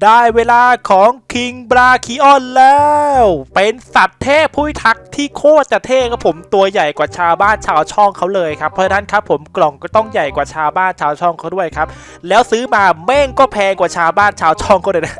ได้เวลาของคิงบราคิออนแล้ว เป็นสัตว์เทพผู้พิทักที่โคตรจะเท่ครับผมตัวใหญ่กว่าชาวบ้านชาวช่องเขาเลยครับ เพราะฉะนั้นครับผมกล่องก็ต้องใหญ่กว่าชาวบ้านชาวช่องเขาด้วยครับ แล้วซื้อมาแม่งก็แพงกว่าชาวบ้านชาวช่องเขาเลยนะ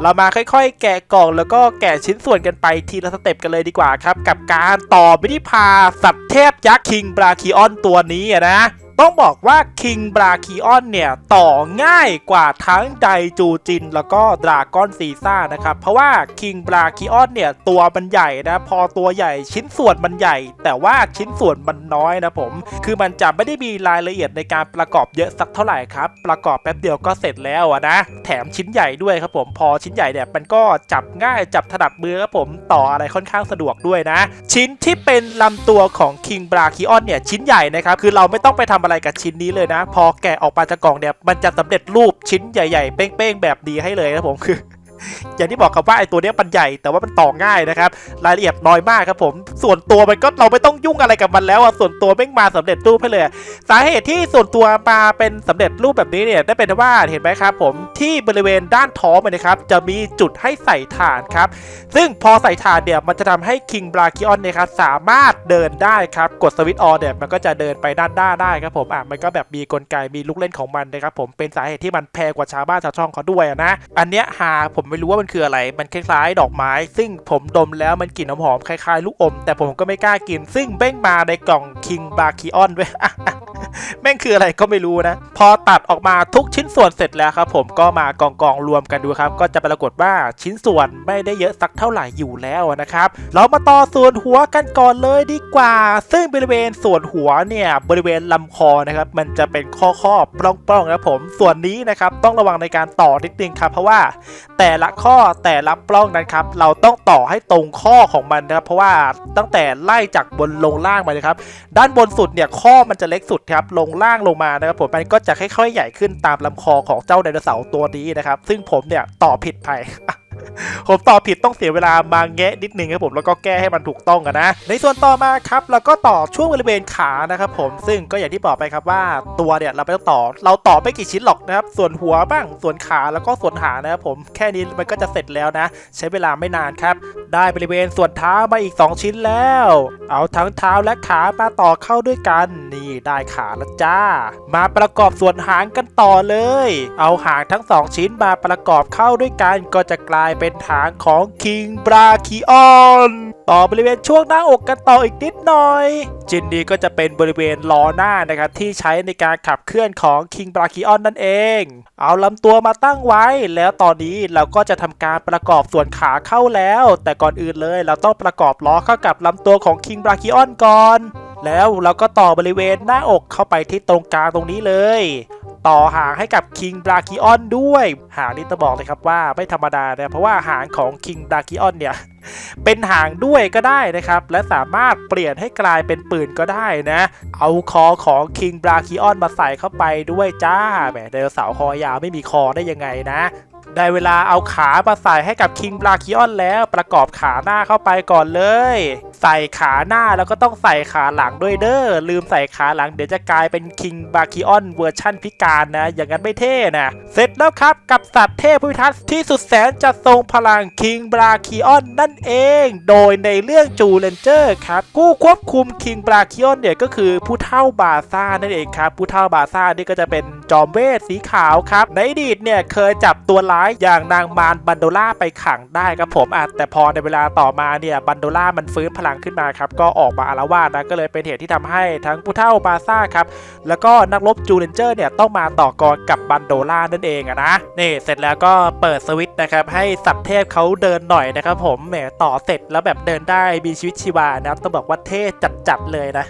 เรามาค่อยๆ แกะกล่องแล้วก็แกะชิ้นส่วนกันไปทีละสเต็ปกันเลยดีกว่าครับ กับการต่อมินิพาสัตว์เทพยักษ์คิงบราคิออนตัวนี้นะ ต้องบอกว่าคิงบราคิออนเนี่ย ต่อง่ายกว่าทั้งไดจูจิน แล้วก็ดราก้อนซีซ่านะครับ เพราะว่าคิงบราคิออนเนี่ย ตัวมันใหญ่นะ พอตัวใหญ่ชิ้นส่วนมันใหญ่ แต่ว่าชิ้นส่วนมันน้อยนะผม คือมันจะไม่ได้มีรายละเอียดในการประกอบเยอะสักเท่าไหร่ครับ ประกอบแป๊บเดียวก็เสร็จแล้วนะ แถมชิ้นใหญ่ด้วยครับผม พอชิ้นใหญ่เนี่ยมันก็จับง่ายจับถนัดมือครับผมต่ออะไรค่อนข้างสะดวกด้วยนะ ชิ้นที่เป็นลำตัวของคิงบราคิออนเนี่ยชิ้นใหญ่นะครับคือเราไม่ต้องไปทำอะไรกับชิ้นนี้เลยนะ พอแกะออกมาจากกล่องเนี่ยมันจะสำเร็จรูปชิ้นใหญ่ ๆ เป้งๆแบบดีให้เลยนะผมคือ อย่างที่บอกครับว่าไอ้ตัวเนี้ยมันใหญ่แต่ว่ามันต่อง่ายนะครับ รายละเอียดน้อยมากครับผม ส่วนตัวมันก็เราไม่ต้องยุ่งอะไรกับมันแล้วอะส่วนตัวแม่งมาสำเร็จรูปให้เลย สาเหตุที่ส่วนตัวมาเป็นสำเร็จรูปแบบนี้เนี่ยได้เป็นว่าเห็นไหมครับ ผมที่บริเวณด้านท้องมันนะครับจะมีจุดให้ใส่ถ่านครับซึ่งพอใส่ถ่านเนี่ยมันจะทำให้คิงบราคิออนเนี่ยครับสามารถเดินได้ครับกดสวิตช์ออนเนี่ยมันก็จะเดินไปด้านหน้าได้ครับผมอะมันก็แบบมีกลไกมีลูกเล่นของมันนะครับผมเป็นสาเหตุที่มันแพงกว่าชาวบ้านชาวช่องเขาด้วยนะ อันเนี้ยหาผมไม่รู้ว่ามันคืออะไร มันคล้ายๆ ดอกไม้ ซึ่งผมดมแล้วมันกลิ่นหอมๆคล้ายๆ ลูกอม แต่ผมก็ไม่กล้ากิน ซึ่งเบ้งมาในกล่องคิงบราคิออนด้วย แม่งคืออะไรก็ไม่รู้นะ พอตัดออกมาทุกชิ้นส่วนเสร็จแล้วครับผมก็มากองกองๆรวมกันดูครับ ก็จะปรากฏว่าชิ้นส่วนไม่ได้เยอะสักเท่าไหร่อยู่แล้วนะครับ เรามาต่อส่วนหัวกันก่อนเลยดีกว่า ซึ่งบริเวณส่วนหัวเนี่ยบริเวณลำคอนะครับ มันจะเป็นข้อข้อปล้องๆนะครับผม ส่วนนี้นะครับต้องระวังในการต่อนิดนึงครับ เพราะว่าแต่ละข้อแต่ละปล้องนั้นครับเราต้องต่อให้ตรงข้อของมันนะครับ เพราะว่าตั้งแต่ไล่จากบนลงล่างมาเลยครับ ด้านบนสุดเนี่ยข้อมันจะเล็กสุดครับลงล่างลงมานะครับผมมันก็จะค่อยๆใหญ่ขึ้นตามลำคอของเจ้าไดโนเสาร์ตัวนี้นะครับ ซึ่งผมเนี่ยตอบผิดไป ผมต่อผิดต้องเสียเวลามาแงะนิดนึงครับผมแล้วก็แก้ให้มันถูกต้องกันนะ ในส่วนต่อมาครับเราก็ต่อช่วงบริเวณขานะครับผมซึ่งก็อย่างที่บอกไปครับว่าตัวเนี่ยเราไม่ต้องต่อเราต่อไม่กี่ชิ้นหรอกนะครับ ส่วนหัวบ้างส่วนขาแล้วก็ส่วนหางนะครับผมแค่นี้มันก็จะเสร็จแล้วนะ ใช้เวลาไม่นานครับ ได้บริเวณส่วนเท้ามาอีก 2 ชิ้นแล้ว เอาทั้งเท้าและขามาต่อเข้าด้วยกันนี่ได้ขาแล้วจ้า มาประกอบส่วนหางกันต่อเลย เอาหางทั้ง 2 ชิ้นมาประกอบเข้าด้วยกันก็จะกลายเป็นหางของ King b r a c h i o n ต่อบริเวณช่วงหน้าอกกันต่ออีกนิดหน่อยชิ้นนี้ก็จะเป็นบริเวณล้อหน้านะครับที่ใช้ในการขับเคลื่อนของ King b r a c h i o n นั่นเอง เอาลำตัวมาตั้งไว้ แล้วตอนนี้เราก็จะทำการประกอบส่วนขาเข้าแล้ว แต่ก่อนอื่นเลยเราต้องประกอบล้อเข้ากับลำตัวของ King b r a c h i o n ก่อน แล้วเราก็ต่อบริเวณหน้าอกเข้าไปที่ตรงกลางตรงนี้เลย ต่อหางให้กับคิงบราคิออนด้วย หางนี้ต้องบอกเลยครับว่าไม่ธรรมดานะเพราะว่าหางของคิงบราคิออนเนี่ยเป็นหางด้วยก็ได้นะครับ และสามารถเปลี่ยนให้กลายเป็นปืนก็ได้นะ เอาคอของคิงบราคิออนมาใส่เข้าไปด้วยจ้าแหมไดโนเสาร์คอยาวไม่มีคอได้ยังไงนะ ได้เวลาเอาขามาใส่ให้กับ King b r a c h i o n แล้วประกอบขาหน้าเข้าไปก่อนเลย ใส่ขาหน้าแล้วก็ต้องใส่ขาหลังด้วยเด้อลืมใส่ขาหลังเดี๋ยวจะกลายเป็น King b r a c h i o n เวอร์ชั่นพิการนะ อย่างนั้นไม่เท่นะเสร็จแล้วครับกับสัตว์เทพพิทักษ์ที่สุดแสนจะทรงพลัง King b r a c h i o n นั่นเอง โดยในเรื่องจูเลนเจอร์ครับผู้ควบคุม King b r a c h i o n เนี่ยก็คือผู้เท่าบาซ่านั่นเองครับผู้เท่าบาซ่านี่ก็จะเป็นจอมเวทสีขาวครับในอดีตเนี่ยเคยจับตัวร้ายอย่างนางมารบันโดล่าไปขังได้ครับผมอะแต่พอในเวลาต่อมาเนี่ยบันโดล่ามันฟื้นพลังขึ้นมาครับก็ออกมาอารวาสนะก็เลยเป็นเหตุที่ทำให้ทั้งผู้เท่าบาซ่าครับแล้วก็นักรบจูเลนเจอร์เนี่ยต้องมาต่อกรกับบันโดล่านั่นเองอะนะนี่เสร็จแล้วก็เปิดสวิตช์นะครับให้สัตว์เทพเขาเดินหน่อยนะครับผมแหมต่อเสร็จแล้วแบบเดินได้มีชีวิตชีวานะต้องบอกว่าเท่จัดๆเลยนะ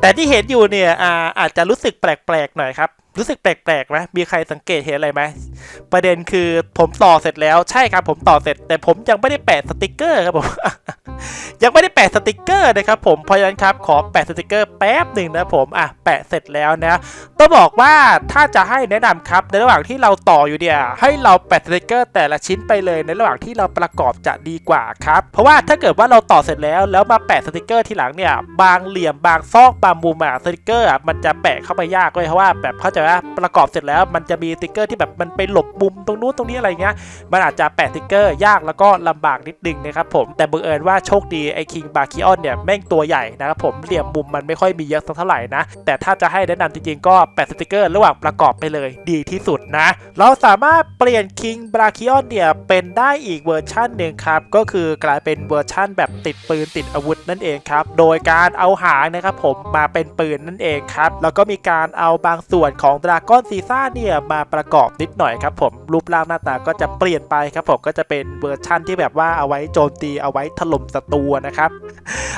แต่ที่เห็นอยู่เนี่ยอาอาจจะรู้สึกแปลกๆหน่อยครับรู้สึกแปลกๆไหมมีใครสังเกตเห็นอะไรไหม ประเด็นคือผมต่อเสร็จแล้วใช่ครับผมต่อเสร็จ แต่ผมยังไม่ได้แปะสติกเกอร์ครับผม ยังไม่ได้แปะสติกเกอร์นะครับผมเพราะฉะนั้นครับขอแปะสติกเกอร์แป๊บหนึ่งนะผมอะแปะเสร็จแล้วนะต้องบอกว่าถ้าจะให้แนะนำครับในระหว่างที่เราต่ออยู่เนี่ยให้เราแปะสติกเกอร์แต่ละชิ้นไปเลย ในระหว่างที่เราประกอบจะดีกว่าครับ เพราะว่าถ้าเกิดว่าเราต่อเสร็จแล้วแล้วมาแปะสติกเกอร์ทีหลังเนี่ยบางเหลี่ยมบางซอกบางมุมอะสติกเกอร์อะมันจะแปะเข้าไปยากเลยเพราะว่าแบบเข้าใจว่าประกอบเสร็จแล้วมันจะมีสติกเกอร์ที่แบบมันไปหลบมุมตรงนู้นตรงนี้อะไรเงี้ยมันอาจจะแปะสติกเกอร์ยากแล้วก็ลำบากนิดนึงนะครับผมแต่บังเอิญว่าโชคดีไอ้คิงบาคิออนเนี่ยแม่งตัวใหญ่นะครับผมเหลี่ยมมุมมันไม่ค่อยมีเยอะสักเท่าไหร่นะ แต่ถ้าจะให้แนะนำจริงๆก็แปะสติกเกอร์ระหว่างประกอบไปเลยดีที่สุดนะ เราสามารถเปลี่ยนคิงบาคิออนเนี่ยเป็นได้อีกเวอร์ชันหนึ่งครับ ก็คือกลายเป็นเวอร์ชันแบบติดปืนติดอาวุธนั่นเองครับ โดยการเอาหางนะครับผมมาเป็นปืนนั่นเองครับ แล้วก็มีการเอาบางส่วนของดราก้อนซีซ่าเนี่ยมาประกอบนิดหน่อยครับผมรูปร่างหน้าตาก็จะเปลี่ยนไปครับผมก็จะเป็นเวอร์ชั่นที่แบบว่าเอาไว้โจมตีเอาไว้ถล่มศัตรูนะครับ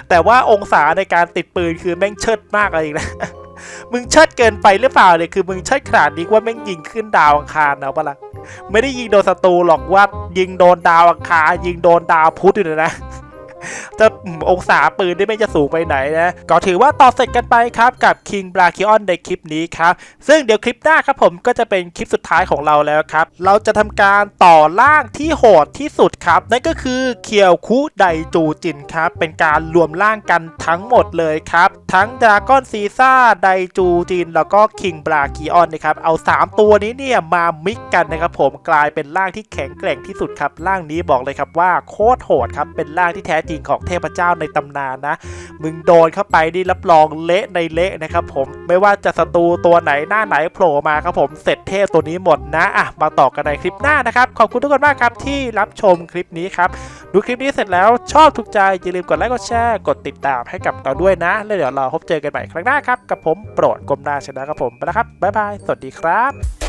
แต่ว่าองศาในการติดปืนคือแม่งเชิดมากเลยนะมึงเชิดเกินไปหรือเปล่าเนี่ยคือมึงเชิดขนาดนี้ว่าแม่งยิงขึ้นดาวอังคารเอาปะล่ะไม่ได้ยิงโดนศัตรูหรอกว่ายิงโดนดาวอังคารยิงโดนดาวพุธอยู่เลยนะ จะองศาปืนได้ไม่จะสูงไปไหนนะ ก็ถือว่าต่อเสร็จกันไปครับ กับ King b r a c h i o n ในคลิปนี้ครับ ซึ่งเดี๋ยวคลิปหน้าครับผมก็จะเป็นคลิปสุดท้ายของเราแล้วครับ เราจะทำการต่อล่างที่โหดที่สุดครับ นั่นก็คือเคียวคุไดจูจินครับ เป็นการรวมร่างกันทั้งหมดเลยครับ ทั้งดราก้อนซีซ่าไดจูจิน แล้วก็คิงบราคิออนนะครับ เอา 3 ตัวนี้เนี่ยมามิกกันนะครับผมกลายเป็นร่างที่แข็งแกร่งที่สุดครับร่างนี้บอกเลยครับว่าโคตรโหดครับเป็นร่างที่แท้จริงของเทพเจ้าในตำนานนะ มึงโดนเข้าไปนี่รับรองเละในเละนะครับผมไม่ว่าจะศัตรูตัวไหนหน้าไหนโผล่มาครับผมเสร็จเทพตัวนี้หมดนะอะมาต่อกันในคลิปหน้านะครับ ขอบคุณทุกคนมากครับที่รับชมคลิปนี้ครับดูคลิปนี้เสร็จแล้วชอบถูกใจอย่าลืมกดไลค์กดแชร์กดติดตามให้กับเราด้วยนะแล้วเดี๋ยวเราพบเจอกันใหม่ครั้งหน้าครับกับผมโปรดกลมหน้าชนะครับผมไปแล้วครับบ๊ายบายสวัสดีครับ